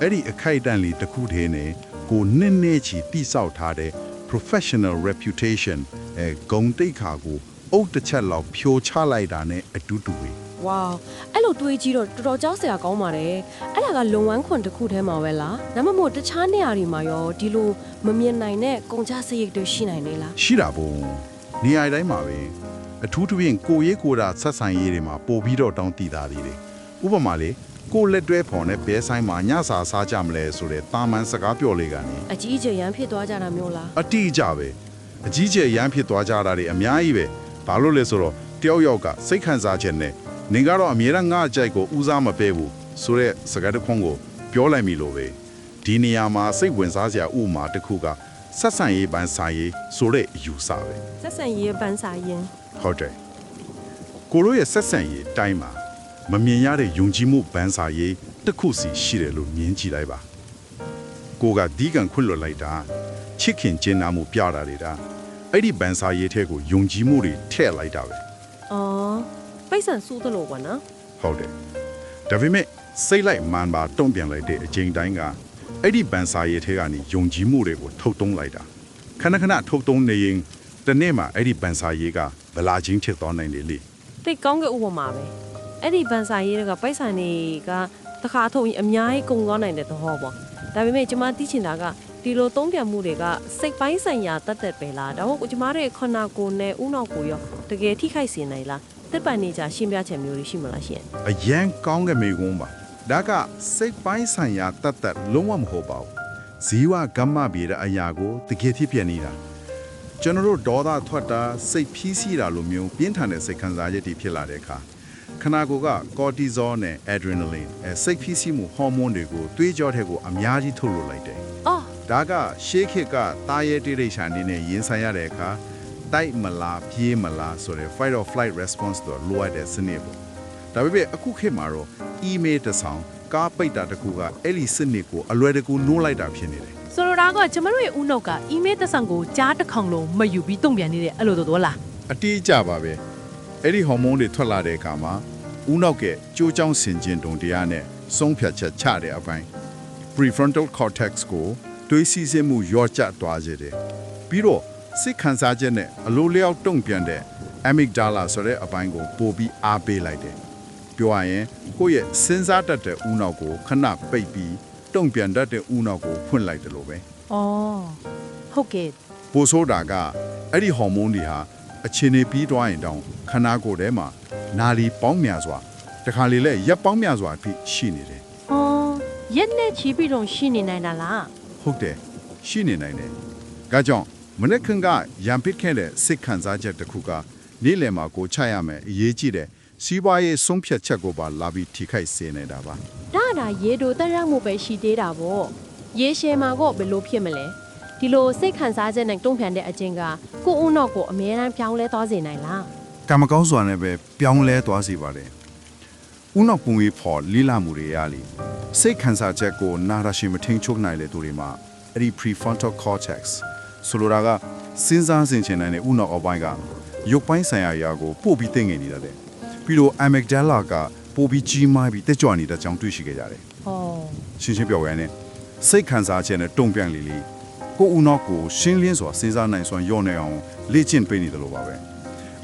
အဲ့ဒီအခိုက်အတန့်လေးတစ်ခုတည်းနဲ့ကိုနှစ်နှစ်ချီတိဆောက်ထားတဲ့ professional reputation အဲဂုံတိတ်ခါကိုအုတ်တစ်ချက်လောက်ဖြိုချလိုက်တာနဲ့အတူတူပဲအဝါအဲ့လိုတွေးကြည့်တော့တော်တော်ကြောက်စရာကောင်းပါတယ်အဲ့ဒါကလုံဝမ်းခွန်တစ်ခုထဲမှာပဲလားဒါမှမဟုတ်တခြားနေရာတွေမှာရောဒီလိုမမြင်နိုင်တဲ့ကုန်ကြစရိတ်တွေရှိနိုင်နေလားရှိတာပေါ့နေရာတိုင်းမှာပဲအထူးသဖြင့်ကိုရေးကိုတာဆက်ဆံရေးတွေမှာပို့ပြီးတော့တောင်းတည်တာလေးတွေဥပမာလေ ကိုလက်တွဲဖော်နဲ့ဘဲဆိုင်မှာညစာစားကြမလဲဆိုတဲ့တာမန်စကားပြောလေးကနေအကြီးအကျယ်ရန်ဖြစ်သွားကြတာမျိုးလားအတိအကျပဲအကြီးကျယ်ရမ်းဖြစ်သွားကြတာတွေအများကြီးပဲဘာလို့လဲဆိုတော့တယောက်ယောက်ကစိတ်ခံစားချက်နဲ့နင်ကတော့အမြဲတမ်းငါအကြိုက်ကိုဦးစားမပေးဘူးဆိုတဲ့စကားတစ်ခွန်းကိုပြောလိုက်ပြီလို့ပဲဒီနေရာမှာစိတ်ဝင်စားစရာဥပမာတစ်ခုကဆက်ဆံရေးပန်းစာရေးဆိုတဲ့အယူဆပဲဆက်ဆံရေးပန်းစာရင်ဟုတ်တယ်ကိုတို့ရဲ့ဆက်ဆံရေးအတိုင်းမှာ မမြင်ရတဲ့ယုံကြည်မှုပန်းစာရေးတစ်ခုစီရှိတယ်လို့မြင်ကြည့်လိုက်ပါကိုကဒီကံခွင့်လွတ်လိုက်တာချစ်ခင်ကျင်းနာမှုပြတာတွေဒါအဲ့ဒီပန်းစာရေးထဲကိုယုံကြည်မှုတွေထည့်လိုက်တာပဲအော်ပိတ်ဆန်စူးသလိုပေါ့နော်ဟုတ်တယ်ဒါပေမဲ့စိတ်လိုက်မှန်ပါတုံ့ပြန်လိုက်တဲ့အချိန်တိုင်းကအဲ့ဒီပန်းစာရေးထဲကနေယုံကြည်မှုတွေကိုထုတ်တုံးလိုက်တာခဏခဏထုတ်တုံးနေရင်တစ်နေ့မှာအဲ့ဒီပန်းစာရေးကဗလာချင်းဖြစ်သွားနိုင်တယ်လေတိတ်ကောင်းတဲ့ဥပမာပဲ အဲ့ဒီပန်းစာရေးတွေကပိတ်ဆန်တွေကတခါထုတ်ရင်အများကြီးကုန်သွားနိုင်တဲ့သဘောပေါ့ဒါပေမဲ့ကျမသိချင်တာကဒီလိုသုံးပြမှုတွေကစိတ်ပိုင်းဆိုင်ရာတတ်သက်ပဲလားဒါမှမဟုတ်ကျမတို့ရဲ့ခန္ဓာကိုယ်နဲ့ဥနောက်ကိုယ်ရောတကယ်ထိခိုက်စေနိုင်လားတစ်ပန်နေကြရှင်းပြချက်မျိုးတွေရှိမလားရှင်အရန်ကောင်းတဲ့မိကုန်းပါဒါကစိတ်ပိုင်းဆိုင်ရာတတ်တတ်လုံးဝမဟုတ်ပါဘူးဇီဝကမ္မပြေတဲ့အရာကိုတကယ်ဖြစ်ပြနေတာကျွန်တော်တို့ဒေါသထွက်တာစိတ်ဖြီးစီးတာလိုမျိုးပြင်းထန်တဲ့စိတ်ခံစားချက်တွေဖြစ်လာတဲ့အခါ ခန္ဓာကိုယ်ကကော်တီဇောနဲ့အဒရီနာလင်အဲစိတ်ဖြီးစီးမှုဟော်မုန်းတွေကိုသွေးကြောထဲကိုအများကြီးထုတ်လွှတ်လိုက်တယ်အော်ဒါကရှေးခေတ်ကတာရဲတိရိစ္ဆာန်တွေနဲ့ရင်ဆိုင်ရတဲ့အခါတိုက်မလားပြေးမလားဆိုတဲ့ fight or flight response တော့လိုအပ်တဲ့စနစ်ပေါ့ဒါပေမဲ့အခုခေတ်မှာတော့ email တစ်ဆောင်ကားပိတ်တာတစ်ခုကအဲ့ဒီစနစ်ကိုအလွယ်တကူနှိုးလိုက်တာဖြစ်နေတယ်ဆိုလိုတာကကျမတို့ရဲ့ဦးနောက်က email သက်ဆောင်ကိုကြားတစ်ခေါင်လုံးမယူပြီးတုံ့ပြန်နေတဲ့အဲ့လိုတော့လားအတိအကျပါပဲအဲ့ဒီဟော်မုန်းတွေထွက်လာတဲ့အခါမှာ ဦးနောက်ကကြိုးကြောင်းဆင်ကျင်တုံတရားနဲ့ဆုံးဖြတ်ချက်ချတဲ့အပိုင်း prefrontal cortex ကိုတွေးစီစစ်မှုရော့ကျသွားစေတယ်ပြီးတော့စိတ်ခံစားချက်နဲ့အလိုလျောက်တုံ့ပြန်တဲ့ amygdala ဆိုတဲ့အပိုင်းကိုပို့ပြီးအားပေးလိုက်တယ်ပြောရရင်ကိုယ့်ရဲ့စဉ်းစားတတ်တဲ့ဦးနောက်ကိုခဏပိတ်ပြီးတုံ့ပြန်တတ်တဲ့ဦးနောက်ကိုဖွင့်လိုက်တယ်လို့ပဲ။အော်ဟုတ်ကဲ့ပိုဆိုးတာကအဲ့ဒီဟော်မုန်းတွေဟာ အခြေအနေပြီးသွားရင်တောင်ခန္ဓာကိုယ်ထဲမှာနာလီပေါင်းများစွာတခါလေလဲရက်ပေါင်းများစွာအဖြစ်ရှိနေတယ်။အော်ရက်နဲ့ချီပြီးတော့ရှိနေနိုင်တာလားဟုတ်တယ်ရှိနေနိုင်တယ်။ဒါကြောင့်မနေ့ကကရံပစ်ခဲ့တဲ့စိတ်ခံစားချက်တစ်ခုကနေ့လယ်မှာကိုချရမယ်အရေးကြီးတဲ့စီးပွားရေးဆုံးဖြတ်ချက်ကိုပါလာပြီးထိခိုက်စေနေတာပါဒါဒါရေတိုတက်ရောက်မှုပဲရှိသေးတာပေါ့ရေရှည်မှာတော့ဘယ်လိုဖြစ်မလဲ ဒီလိုစိတ်ခံစားချက်နဲ့တုံ့ပြန်တဲ့အချင်းကကိုယ့်ဦးနောက်ကိုအမြဲတမ်းပြောင်းလဲသွားစေနိုင်လား။ကံမကောင်းစွာနဲ့ပဲပြောင်းလဲသွားစေပါတယ်။ဦးနောက်ပုံရေးဖော်လီလာမှုတွေရလီစိတ်ခံစားချက်ကိုနာရရှိမထိန်ချုပ်နိုင်တဲ့သူတွေမှာအဲ့ဒီ prefrontal cortex ဆိုလိုတာကစဉ်းစားဆင်ခြင်နိုင်တဲ့ဦးနောက်အပိုင်းကရုပ်ပိုင်းဆိုင်ရာအရာကိုပို့ပြီးသိငင်နေတာတဲ့။ပြီးတော့ amygdala ကပို့ပြီးကြီးမားပြီးတက်ကြွနေတဲ့ကြောင့်တွေ့ရှိခဲ့ကြတယ်။အော်ရှင်းရှင်းပြောရရင်စိတ်ခံစားချက်နဲ့တုံ့ပြန်လေလေ ကိုယ်ဦးနောက်ကိုရှင်းလင်းစွာစဉ်းစားနိုင်စွမ်းညော့နေအောင်လေ့ကျင့်ပေးနေတယ်လို့ပါပဲ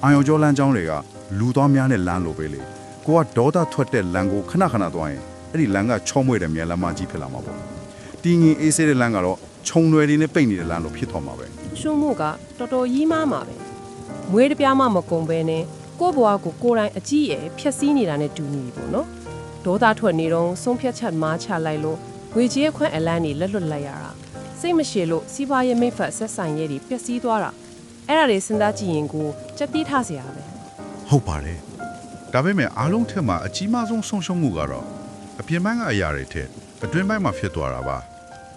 အာယုံကျော်လမ်းကြောင်းတွေကလူသားများနဲ့လမ်းလိုပဲလေကိုကဒေါသထွက်တဲ့လမ်းကိုခဏခဏသွားရင်အဲ့ဒီလမ်းကချောမွေ့တဲ့မြန်လမ်းမကြီးဖြစ်လာမှာပေါ့တင်းငင်အေးဆေးတဲ့လမ်းကတော့ခြုံရွယ်တွေနဲ့ပိတ်နေတဲ့လမ်းလိုဖြစ်သွားမှာပဲရှုံးမှုကတော်တော်ကြီးမားမှာပဲမွေးတစ်ပြားမှမကုံပဲနဲ့ကိုယ့်ဘဝကိုကိုယ်တိုင်အကြည့်ရဖြက်စီးနေတာနဲ့တူနေပြီပေါ့နော်ဒေါသထွက်နေတော့ဆုံးဖြတ်ချက်မားချလိုက်လို့ငွေကြေးအခွင့်အလန်းတွေလက်လွတ်လိုက်ရတာ စိတ်မရှည်လို့စီးပွားရေးမိတ်ဖက်ဆက်ဆံရေးတွေပျက်စီးသွားတာအဲ့ဒါတွေစဉ်းစားကြည့်ရင်ကိုစက်တီးထားစရာပဲဟုတ်ပါတယ်ဒါပေမဲ့အားလုံးထက်မှာအကြီးမားဆုံးဆုံးရှုံးမှုကတော့အပြင်ပိုင်းကအရာတွေထက်အတွင်းပိုင်းမှာဖြစ်သွားတာပါ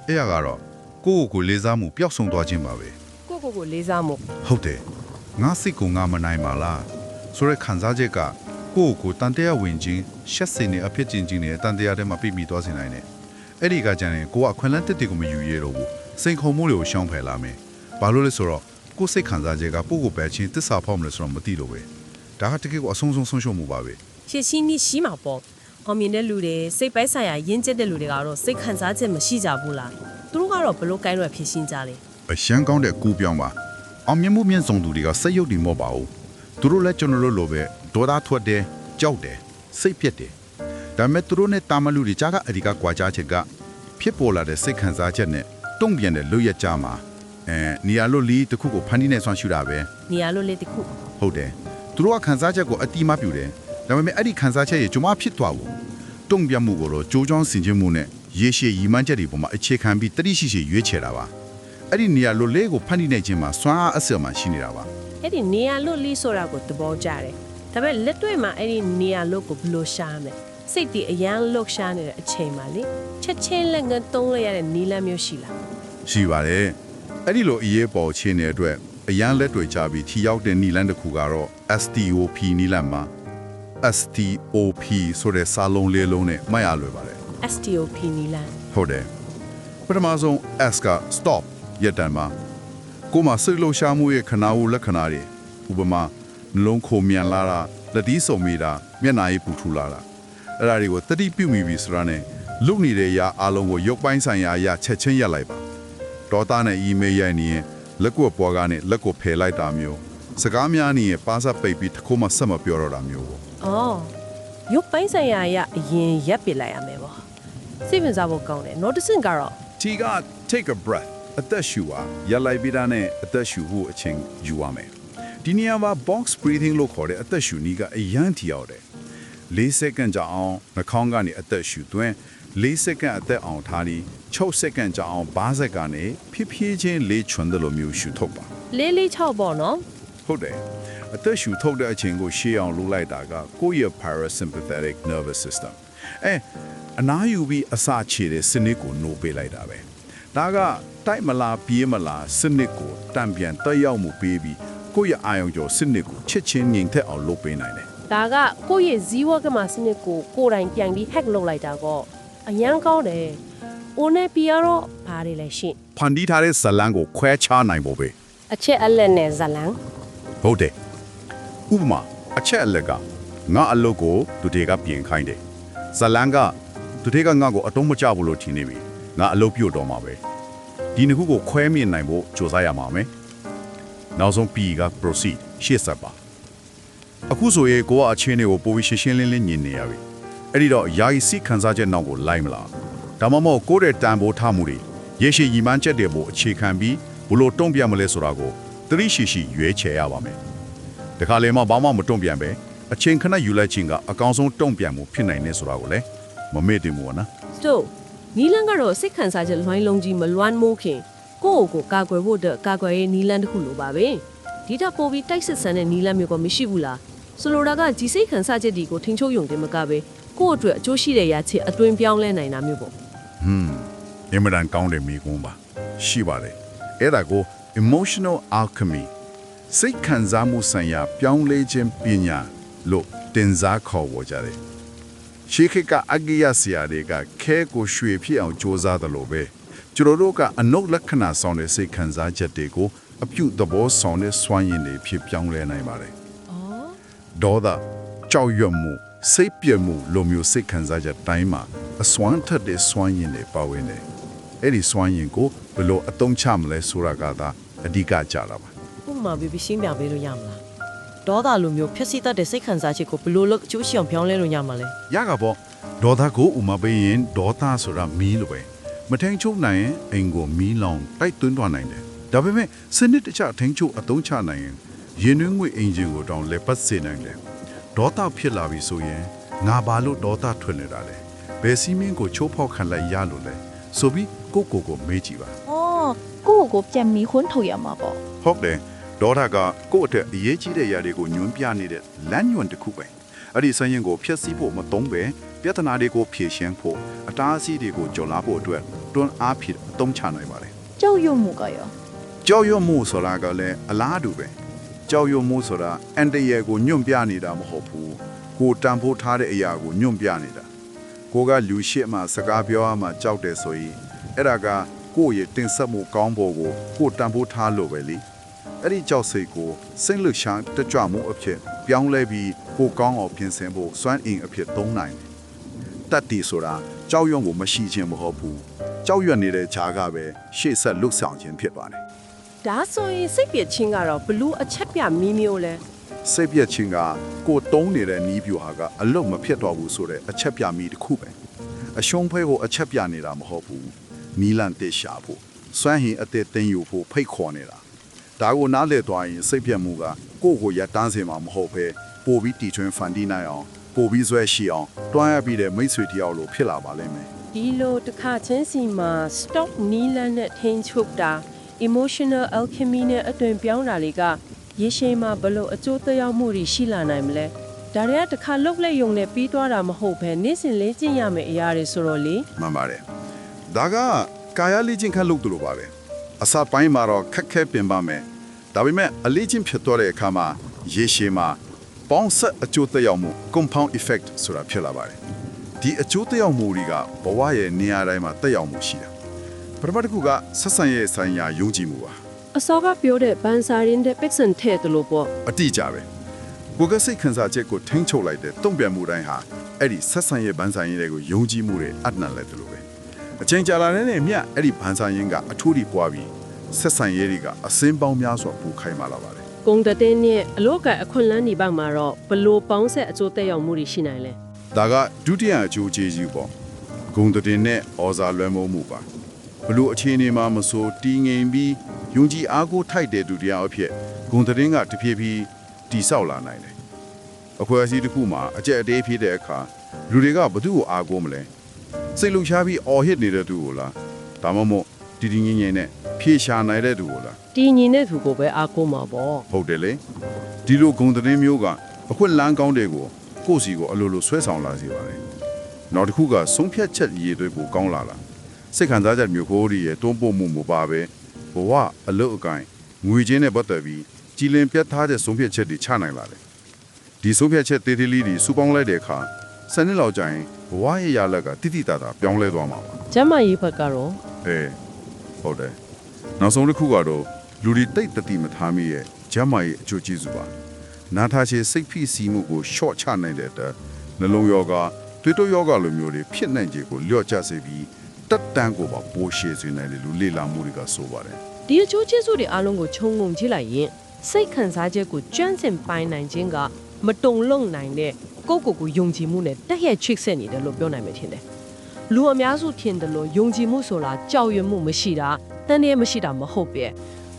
အဲ့ရကတော့ကိုယ့်ကိုယ်ကိုလေးစားမှုပျောက်ဆုံးသွားခြင်းပါပဲကိုယ့်ကိုယ်ကိုလေးစားမှုဟုတ်တယ်ငါစိတ်ကိုငါမနိုင်ပါလားဆိုရဲခံစားချက်ကကိုယ့်ကိုယ်တန်တရားဝင်ခြင်းရှက်စင်နေအဖြစ်ချင်းချင်းနဲ့တန်တရားထဲမှာပြိမိသွားစေနိုင်တယ် အဲ့ဒီကကြရင်ကိုကအခွင့်အလမ်းတက်တွေကိုမယူရတော့ဘူးစိန်ခုံမှုတွေကိုရှောင်ဖယ်လာမယ်ဘာလို့လဲဆိုတော့ကိုယ်စိတ်ခံစားချက်ကပို့ကိုပဲချင်းတစ္ဆာဖောက်မလို့ဆိုတော့မသိလို့ပဲဒါကတကယ်ကိုအဆုံးဆုံးဆုံးရှုံးမှုပါပဲရှင်းရှင်းကြီးရှိမှာပေါ့အောင်မြင်တဲ့လူတွေစိတ်ပိုင်းဆိုင်ရာရင်းကျက်တဲ့လူတွေကတော့စိတ်ခံစားချက်မရှိကြဘူးလားသူတို့ကတော့ဘလို့ကိုင်းရွက်ဖြစ်ရှင်းကြလဲအရှမ်းကောင်းတဲ့ကူပြောင်းပါအောင်မြင်မှုမြင့်ဆုံးသူတွေကစိတ်ရုပ်တည်မော့ပါဘူးသူတို့လည်းကျွန်တော်တို့လိုပဲဒေါသထွက်တယ်ကြောက်တယ်စိတ်ပြက်တယ် ဒါပေမဲ့သူတို့နဲ့တာမလူတွေကြားကအဓိကကွာခြားချက်ကဖြစ်ပေါ်လာတဲ့စိတ်ခံစားချက်နဲ့တုံ့ပြန်တဲ့လွတ်ရကြမှာအဲနီယာလိုလီတစ်ခုကိုဖန်တီးနေဆွမ်းရှူတာပဲနေရာလို့လေတခုဟုတ်တယ်သူတို့ကခံစားချက်ကိုအတိမပြူတယ်ဒါပေမဲ့အဲ့ဒီခံစားချက်ရဲ့ကျွန်မဖြစ်သွားဘူးတုံ့ပြန်မှုကိုတော့ကြိုးကြောင်းဆင်ခြင်မှုနဲ့ရေရှည်ရီမှန်းချက်တွေပေါ်မှာအခြေခံပြီးတတိရှိရှိရွေးချယ်တာပါအဲ့ဒီနေရာလိုလေးကိုဖန်တီးနိုင်ခြင်းမှာစွမ်းအားအစမှရှိနေတာပါအဲ့ဒီနေရာလို့လီဆိုတာကိုသဘောကျတယ်ဒါပေမဲ့လက်တွေ့မှာအဲ့ဒီနေရာလို့ကိုဘယ်လိုရှာမလဲ စိတ်တည်အရန်လှုပ်ရှားနေတဲ့အချိန်မှာလေချက်ချင်းလက်ငန်းသုံးလိုက်ရတဲ့နီလန်းမျိုးရှိလားရှိပါတယ်အဲ့ဒီလိုအရေးပေါ်ခြင်းတဲ့အတွက်အရန်လက်တွေချပြီးထီရောက်တဲ့နီလန်းတစ်ခုကတော့ STOP နီလန်းမှာ STOP ဆိုတဲ့စာလုံးလေးလုံးနဲ့မှတ်ရလွယ်ပါတယ် STOP နီလန်းဟုတ်တယ်ပထမဆုံး S က stop ရက်တန်မှာကိုယ်မှာစိတ်လှုပ်ရှားမှုရဲ့ခဏဝလက္ခဏာတွေဥပမာနှလုံးခုန်မြန်လာတာလက်တီးစုံမိတာမျက်နှာရည်ပူထူလာတာ အဲ့ဒါတွေကိုတတိပြုမိပြီဆိုတာနဲ့လုနေတဲ့အရာအလုံးကိုရုပ်ပိုင်းဆိုင်ရာအရာချက်ချင်းရက်လိုက်ပါဒေါတာနဲ့ email ရိုက်နေရင်လက်ကွက်ပွားကနေလက်ကိုဖယ်လိုက်တာမျိုးစကားများနေရင်ပါစာပိတ်ပြီးတစ်ခုမှဆက်မပြောတော့တာမျိုးပေါ့အော်ရုပ်ပိုင်းဆိုင်ရာအရအရင်ရက်ပစ်လိုက်ရမယ်ပေါ့စိတ်ဝင်စားဖို့ကောင်းတယ် noticing ကတော့ T က take a breath အသက်ရှူပါရလိုက်ပြီးတာနဲ့အသက်ရှူဖို့အချိန်ယူရမယ်ဒီနေရာမှာ box breathing လို့ခေါ်တဲ့အသက်ရှူနည်းကအရန်ထီရောက်တယ် ၄စက္ကန့်ကြာအောင်နှာခေါင်းကနေအသက်ရှူသွင်း၄စက္ကန့်အသက်အောင်ထားပြီး6စက္ကန့်ကြာအောင်ဘားစက်ကနေဖြည်းဖြည်းချင်းလေးချွန်တယ်လို့မျိုးရှူထုတ်ပါလေးလေး6ပေါ့နော်ဟုတ်တယ်အသက်ရှူထုတ်တဲ့အချိန်ကိုရှေ့အောင်လုပ်လိုက်တာကကိုယ့်ရဲ့ parasympathetic nervous system အဲအနားယူပြီးအစာချေတဲ့စနစ်ကိုနှိုးပေးလိုက်တာပဲဒါကတိုက်မလားပြေးမလားစနစ်ကိုတံပြန်တက်ရောက်မှုပေးပြီးကိုယ့်ရဲ့အာယုံကြောစနစ်ကိုချစ်ချင်းငြိမ်သက်အောင်လုပ်ပေးနိုင်တယ် ဒါကကိုယ့်ရဲ့ဇီဝကမစနစ်ကိုကိုယ်တိုင်ပြန်ပြီး hack လုပ်လိုက်တာကောအရန်ကောင်းတယ်။ ONP ကတော့ဘာတွေလဲရှင့်ဖန်တီးထားတဲ့ဇလန်းကိုခွဲခြားနိုင်ဖို့ပဲအချက်အလက်နဲ့ဇလံဟုတ်တယ်ဥပမာအချက်အလက်ကငါအလုပ်ကိုသူတွေကပြင်ခိုင်းတယ်ဇလန်းကသူတွေကငါ့ကိုအတုံးမကျဘူးလို့ထင်နေပြီငါအလုပ်ပြုတ်တော့မှာပဲဒီနှစ်ခုကိုခွဲမြင်နိုင်ဖို့ကြိုးစားရမှာမယ်နောက်ဆုံး P က proceed ရှေ့ဆက်ပါ အခုဆိုရင်ကိုကအချင်းတွေကိုပိုပြီးရှင်းရှင်းလင်းလင်းမြင်နေရပြီအဲ့ဒီတော့ယာယီစိခံစားချက်နောက်ကိုလိုက်မလားဒါမှမဟုတ်ကိုယ့်ရဲ့တန်ဖိုးထားမှုတွေရေရှည်ရည်မှန်းချက်တွေကိုအခြေခံပြီးဘလို့တုံ့ပြန်မလဲဆိုတာကိုသတိရှိရှိရွေးချယ်ရပါမယ်တခါလေမှဘာမှမတုံ့ပြန်ပဲအချိန်ခဏယူလိုက်ခြင်းကအကောင်းဆုံးတုံ့ပြန်မှုဖြစ်နိုင်နေဆိုတာကိုလည်းမမေ့တင်ဘူးနော်တို့နီလန်းကတော့စိတ်ခံစားချက်လွှိုင်းလုံးကြီးမလွမ်းမိုးခင်ကိုယ့်ကိုယ်ကိုကာကွယ်ဖို့အတွက်ကာကွယ်ရေးနီလန်းတစ်ခုလိုပါပဲဒီထက်ပိုပြီးတိုက်စစ်ဆန်တဲ့နီလန်းမျိုးကမရှိဘူးလား ဆိုလိုတာကဒီစိတ်ခံစားချက်ဒီကိုထိန်ချုပ်ယုံတယ်မကပဲကိုယ့်အတွက်အကျိုးရှိတဲ့ရာချစ်အတွင်းပြောင်းလဲနိုင်တာမျိုးပေါ့ဟွန်းအင်မတန်ကောင်းတဲ့မိကုန်းပါရှိပါတယ်အဲ့ဒါကို emotional alchemy စိတ်ခံစားမှုဆိုင်ရာ ပြောင်းလဲခြင်းပညာလို့တင်စားခေါ်ဝေါ်ကြတယ်ရှေးခေတ်ကအဂိယဆရာတွေကခဲကိုရွှေဖြစ်အောင်စ조사တယ်လို့ပဲကျွန်တော်တို့ကအနုလက္ခဏာဆောင်တဲ့စိတ်ခံစားချက်တွေကိုအပြုသဘောဆောင်တဲ့စွမ်းရည်တွေဖြစ်ပြောင်းလဲနိုင်ပါတယ် ဒေါသကြောက်ရွံ့မှုစိတ်ပြည့်မှုလိုမျိုးစိတ်ခံစားချက်တိုင်းမှာအစွမ်းထက်တဲ့စွမ်းရည်တွေပါဝင်တယ်။အဲ့ဒီစွမ်းရည်ကိုဘယ်လိုအသုံးချမလဲဆိုတာကသာအဓိကကြတာပါဥပမာပြပြရှင်းပြပေးလို့ရမလားဒေါသလိုမျိုးဖြစ်စီတတ်တဲ့စိတ်ခံစားချက်ကိုဘယ်လိုလုပ်အကျိုးရှိအောင်ပြောင်းလဲလို့ရမှာလဲ။ရကပေါ့ဒေါသကိုဥမာပေးရင်ဒေါသဆိုတာမီးလိုပဲမထိန်ချုပ်နိုင်ရင်အိမ်ကိုမီးလောင်တိုက်သွင်းသွားနိုင်တယ်။ဒါပေမဲ့စနစ်တကျထိန်ချုပ်အသုံးချနိုင်ရင် ရင်နှွေးငွေအင်ဂျင်ကိုတောင်လက်ပတ်စေနိုင်တယ်။ဒေါသဖြစ်လာပြီဆိုရင်ငါဘာလို့ဒေါသထွက်နေတာလဲ။ဘယ်စီမင်းကိုချိုးဖောက်ခံလိုက်ရလို့လဲ။ဆိုပြီးကိုယ့်ကိုယ်ကိုမေးကြည့်ပါအော်ကိုယ့်ကိုယ်ပြန်ပြီးခွန်းထုတ်ရမှာပေါ့ဟုတ်တယ်ဒေါသကကိုယ့်အတွက်အရေးကြီးတဲ့ຢာတွေကိုညွှန်းပြနေတဲ့လမ်းညွှန်တစ်ခုပဲအဲ့ဒီစရင်ကိုဖျက်ဆီးဖို့မသုံးပဲပြဿနာတွေကိုဖြေရှင်းဖို့အတားအဆီးတွေကိုကျော်လွှားဖို့အတွက်တွန်းအားဖြစ်အသုံးချနိုင်ပါတယ်ကြောက်ရွံ့မှုကရောကြောက်ရွံ့မှုဆိုတာကလည်းအလားတူပဲ ကြောက်ရွံ့မှုဆိုတာအန်တရယ်ကိုညွှန်ပြနေတာမဟုတ်ဘူးကိုတန်ဖိုးထားတဲ့အရာကိုညွှန်ပြနေတာကိုကလူရှိမှစကားပြောရမှကြောက်တယ်ဆိုရင်အဲ့ဒါကကိုယ့်ရဲ့တင်ဆက်မှုကောင်းဖို့ကိုကိုတန်ဖိုးထားလို့ပဲလေအဲ့ဒီကြောက်စိတ်ကိုစိတ်လှရှားတကြွမှုအဖြစ်ပြောင်းလဲပြီးကိုကောင်းအောင်ပြင်ဆင်ဖို့စွမ်းအင်အဖြစ်သုံးနိုင်တယ်။တတ်တီဆိုတာကြောက်ရွံ့ကိုမရှိခြင်းမဟုတ်ဘူး။ကြောက်ရွံ့နေတဲ့ခြားကပဲရှေ့ဆက်လွတ်ဆောင်ခြင်းဖြစ်ပါတယ် ဒါဆိုရင်စိတ်ပြည့်ချင်းကတော့ဘလူးအချက်ပြမီးမျိုးလဲစိတ်ပြက်ခြင်းကကိုယ်တုံးနေတဲ့နီးပြူဟာကအလုတ်မဖြစ်တော့ဘူးဆိုတဲ့အချက်ပြမိတစ်ခုပဲအရှုံးဖွဲကိုအချက်ပြနေတာမဟုတ်ဘူးနီလန်တက်ရှာဖို့စွမ်းဟင်အသက်တင်ယူဖို့ဖိတ်ခေါ်နေတာဒါကိုနားလည်သွားရင်စိတ်ပြက်မှုကကိုယ့်ကိုရတန်းစေမှာမဟုတ်ပဲပို့ပြီးတီထွင်းဖန်တီးနိုင်အောင်ပို့ပြီးဆွဲရှိအောင်တွန်းရပြီးတဲ့မိတ်ဆွေတယောက်လိုဖြစ်လာပါလိမ့်မယ်ဒီလိုတစ်ခါချင်းစီမှာ stop နီလန်နဲ့ထိန်းချုပ်တာ emotional alchemy နဲ့အသွင်ပြောင်းတာတွေကရေရှည်မှာဘယ်လိုအကျိုးသက်ရောက်မှုတွေရှိလာနိုင်မလဲဒါတွေကတစ်ခါလုတ်လက်ယုံနဲ့ပြီးသွားတာမဟုတ်ဘဲနေ့စဉ်လေ့ကျင့်ရမယ့်အရာတွေဆိုတော့လေမှန်ပါတယ်ဒါကကာယလေ့ကျင့်ခန်းလုပ်တယ်လို့ပါပဲအစပိုင်းမှာတော့ခက်ခဲပင်ပါမယ်ဒါပေမဲ့အလေ့ကျင့်ဖြစ်သွားတဲ့အခါမှာရေရှည်မှာပေါင်းဆက်အကျိုးသက်ရောက်မှု compound effect ဆိုတာဖြစ်လာပါတယ်ဒီအကျိုးသက်ရောက်မှုတွေကဘဝရဲ့နေရာတိုင်းမှာသက်ရောက်မှုရှိတာ ပထမတစ်ခုကဆက်ဆံရေးဆိုင်ရာယုံကြည်မှုပါအစောကပြောတဲ့ဘန်စာရင်တဲ့ Pixel ထဲတယ်လို့ပေါ့အတိအကျပဲကိုယ်ကစိတ်ခံစားချက်ကိုထိန်းချုပ်လိုက်တဲ့တုံ့ပြန်မှုတိုင်းဟာအဲ့ဒီဆက်ဆံရေးဗန်းဆိုင်ရေးတွေကိုယုံကြည်မှုတွေအနှံ့လဲတယ်လို့ပဲအချိန်ကြာလာတဲ့နေ့မြအဲ့ဒီဗန်းဆိုင်ရေးကအထူးတီပွားပြီးဆက်ဆံရေးတွေကအစင်းပေါင်းများစွာပူခိုင်းมาလာပါတယ်ကုံတတဲ့နဲ့အလောကအခွင့်အလန်းဒီဘက်မှာတော့ဘလို့ပေါင်းဆက်အကျိုးသက်ရောက်မှုတွေရှိနိုင်လဲဒါကဒုတိယအကျိုးကျေးဇူးပေါ့ဂုံတည်နဲ့ဩဇာလွှမ်းမိုးမှုပါဘ လို့အခြေအနေမှာမဆိုတည်ငြိမ်ပြီးယုံကြည်အားကိုးထိုက်တဲ့ဒုတိယအဖြစ်ဂုံတည်ကတဖြည်းဖြည်းတိဆောက်လာနိုင်တယ်အခွဲအစည်းတစ်ခုမှာအကြက်အတေးဖြစ်တဲ့အခါလူတွေကဘသူ့ကိုအားကိုးမလဲစိတ်လှုပ်ရှားပြီးအော်ဟစ်နေတဲ့သူကိုလားဒါမှမဟုတ်တည်တည်ငြိမ်ငြိမ်နဲ့ဖြေရှာနိုင်တဲ့သူကိုလားတည်ငြိမ်တဲ့သူကိုပဲအားကိုးမှာပေါ့ဟုတ်တယ်လေဒီလိုဂုံသတင်းမျိုးကအခွင့်လန်းကောင်းတွေကိုကိုယ့်စီကိုအလိုလိုဆွဲဆောင်လာစေပါတယ်နောက်တစ်ခုကဆုံးဖြတ်ချက်ရည်တွေပိုကောင်းလာလား စိတ်ခံစားချက်မျိုးကိုဒီရဲ့တွန်းပို့မှုမပါပဲဘဝအလုတ်အကိုင်းငွေချင်းနဲ့ပတ်သက်ပြီးကြည်လင်ပြတ်သားတဲ့ဆုံးဖြတ်ချက်တွေချနိုင်လာတယ်ဒီဆုံးဖြတ်ချက်တေးသေးလေးတွေစူပေါင်းလိုက်တဲ့အခါစနစ်လောက်ကျရင်ဘဝရဲ့ရလက်ကတိတိတတာပြောင်းလဲသွားမှာပါကျမ်းမာရေးဘက်ကတော့အေးဟုတ်တယ်နောက်ဆုံးတစ်ခုကတော့လူတွေတိတ်တတိမထားမိရဲ့ဂျမ်းမာရေးအကျိုးကျေးဇူးပါနာထားချေစိတ်ဖိစီးမှုကို short ချနိုင်တဲ့အတွက်နှလုံးယောဂသွေးတိုးယောဂလိုမျိုးတွေဖြစ်နိုင်ခြေကိုလျော့ကျစေပြီး တက်တန်းကိုပါပိုးရှည်စေနိုင်တယ်လူလေ့လာမှုတွေကဆိုပါတယ်ဒီအချိုးကျေးဇူးတွေအားလုံးကိုခြုံငုံကြည့်လိုက်ရင်စိတ်ခံစားချက်ကိုကျွမ်းကျင်ပိုင်နိုင်ခြင်းကမတုံလုံနိုင်တဲ့ကိုယ့်ကိုယ်ကိုယုံကြည်မှုနဲ့တက်ရဲ့ချစ်ဆက်နေတယ်လို့ပြောနိုင်မှာထင်တယ်။လူအများစုထင်တယ်လို့ယုံကြည်မှုဆိုတာကြောက်ရွံ့မှုမရှိတာတန်ရဲမရှိတာမဟုတ်ပဲ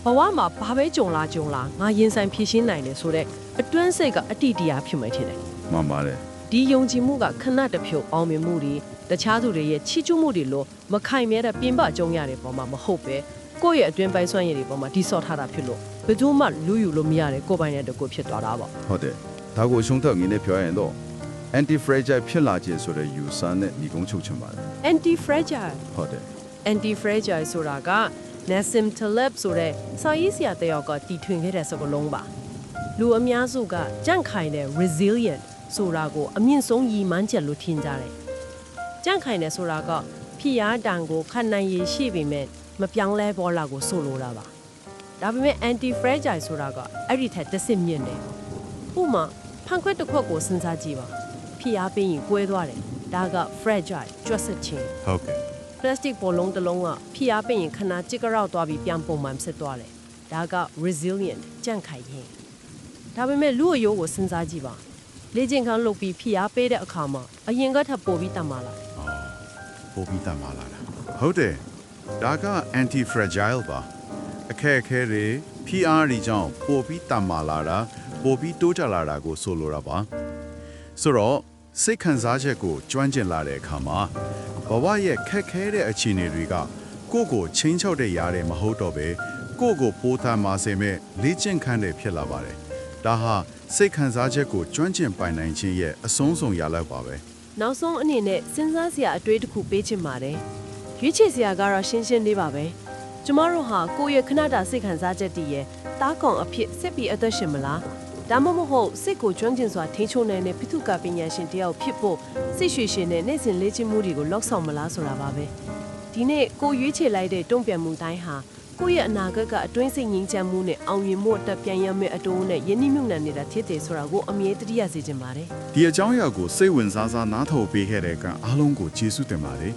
ဘဝမှာဘာပဲကြုံလာကြုံလာငါရင်ဆိုင်ဖြည့်ရှင်းနိုင်တယ်ဆိုတော့အတွင်းစိတ်ကအတိတရားဖြစ်မှထင်တယ်မှန်ပါတယ်ဒီယုံကြည်မှုကခဏတစ်ဖြုတ်အောင်မြင်မှုတွေ တခြားသူတွေရဲ့ချီးကျူးမှုတွေလို့မခိုင်မြဲတဲ့ပြင်ပအကြုံရတဲ့ပုံမှာမဟုတ်ပဲကိုယ့်ရဲ့အတွင်းပိုင်းစွမ်းရည်တွေပုံမှာဒီဆော့ထားတာဖြစ်လို့ဘယ်သူမှလူယူလို့မရတဲ့ကိုယ်ပိုင်တဲ့တကူဖြစ်သွားတာပေါ့ဟုတ်တယ်ဒါကိုအရှုံးထက်ငင်းနဲ့ပြောရရင်တော့ anti fragile ဖြစ်လာခြင်းဆိုတဲ့ယူဆနဲ့ညီကုန်းချုပ်ချင်ပါတယ် anti fragile ဟုတ်တယ် anti fragile ဆိုတာက Nassim Taleb ဆိုတဲ့စာရေးဆရာတစ်ယောက်ကတီထွင်ခဲ့တဲ့စကားလုံးပါလူအများစုကကြန့်ခိုင်တဲ့ resilient ဆိုတာကိုအမြင့်ဆုံးရည်မှန်းချက်လို့ထင်ကြတယ် ကြန့်ခိုင်တယ်ဆိုတာကဖြစ်ရတံကိုခံနိုင်ရည်ရှိပေမဲ့မပြောင်းလဲပေါ်လာကိုဆိုလိုတာပါဒါပေမဲ့ anti fragile ဆိုတာကအဲ့ဒီထက်တစ်ဆင့်မြင့်တယ်ဥပမာဖန်ခွက်တစ်ခွက်ကိုစဉ်းစားကြည့်ပါဖြစ်ရပြီးရင်ကွဲသွားတယ်ဒါက fragile ကျွတ်ဆက်ခြင်းဟုတ်ကဲ့ပလတ်စတစ်ဘောလုံးတစ်လုံးကဖိအားပေးရင်ခဏကြစ်ကရောက်သွားပြီးပြန်ပုံမှန်ဖြစ်သွားတယ်။ဒါက resilient ကြန့်ခိုင်ရင်။ဒါပေမဲ့လူအယိုးကိုစဉ်းစားကြည့်ပါ။လေ့ကျင့်ခန်းလုပ်ပြီးဖိအားပေးတဲ့အခါမှာအရင်ကထပ်ပိုပြီးတတ်မှလာတယ် ပိုပြီးတတ်မှလာတာဟုတ်တယ်ဒါက anti fragile ပါအခက်အခဲတွေ PR တွေကြောင့်ပိုပြီးတတ်မှလာတာပိုပြီးတိုးကြလာတာကိုဆိုလိုတာပါဆိုတော့စိတ်ခံစားချက်ကိုကျွမ်းကျင်လာတဲ့အခါမှာဘဝရဲ့ခက်ခဲတဲ့အခြေအနေတွေကကိုယ့်ကိုချင်းချောက်တဲ့ရားတယ်မဟုတ်တော့ပဲကိုယ့်ကိုပိုးထမ်းမာစေမဲ့လေ့ကျင့်ခန်းတွေဖြစ်လာပါတယ်ဒါဟာစိတ်ခံစားချက်ကိုကျွမ်းကျင်ပိုင်နိုင်ခြင်းရဲ့အဆုံးစွန်ရလောက်ပါပဲ။ နောက်ဆုံးအနေနဲ့စဉ်းစားစရာအတွေးတစ်ခုပေးချင်ပါတယ်။ရွေးချယ်စရာကတော့ရှင်းရှင်းလေးပါပဲ။ကျမတို့ဟာကိုယ့်ရဲ့ခဏတာစိတ်ခံစားချက်တည်ရဲ့တားကောင်အဖြစ်စစ်ပြီးအသက်ရှင်မလား။ဒါမှမဟုတ်စိတ်ကိုကျွမ်းကျင်စွာထိန်းချုပ်နိုင်တဲ့ပိထုကပညာရှင်တယောက်ဖြစ်ဖို့စိတ်ရွှေရှင်တဲ့နေ့စဉ်လေ့ကျင့်မှုတွေကိုလောက်ဆောင်မလားဆိုတာပါပဲ။ဒီနေ့ကိုရွေးချယ်လိုက်တဲ့တုံ့ပြန်မှုတိုင်းဟာ ကိုယ့်ရဲ့အနာဂတ်ကအတွင်းစိတ်ငြိမ်းချမ်းမှုနဲ့အောင်မြင်မှုအတက်ပြန်ရမယ့်အတိုးနဲ့ယဉ်နှိမ့်မြုပ်နှံနေတာဖြစ်တယ်ဆိုတာကိုအမြဲတတိယစေချင်ပါတယ်။ဒီအကြောင်းအရာကိုစိတ်ဝင်စားစားနားထောင်ပေးခဲ့တဲ့ကအားလုံးကိုကျေးဇူးတင်ပါတယ်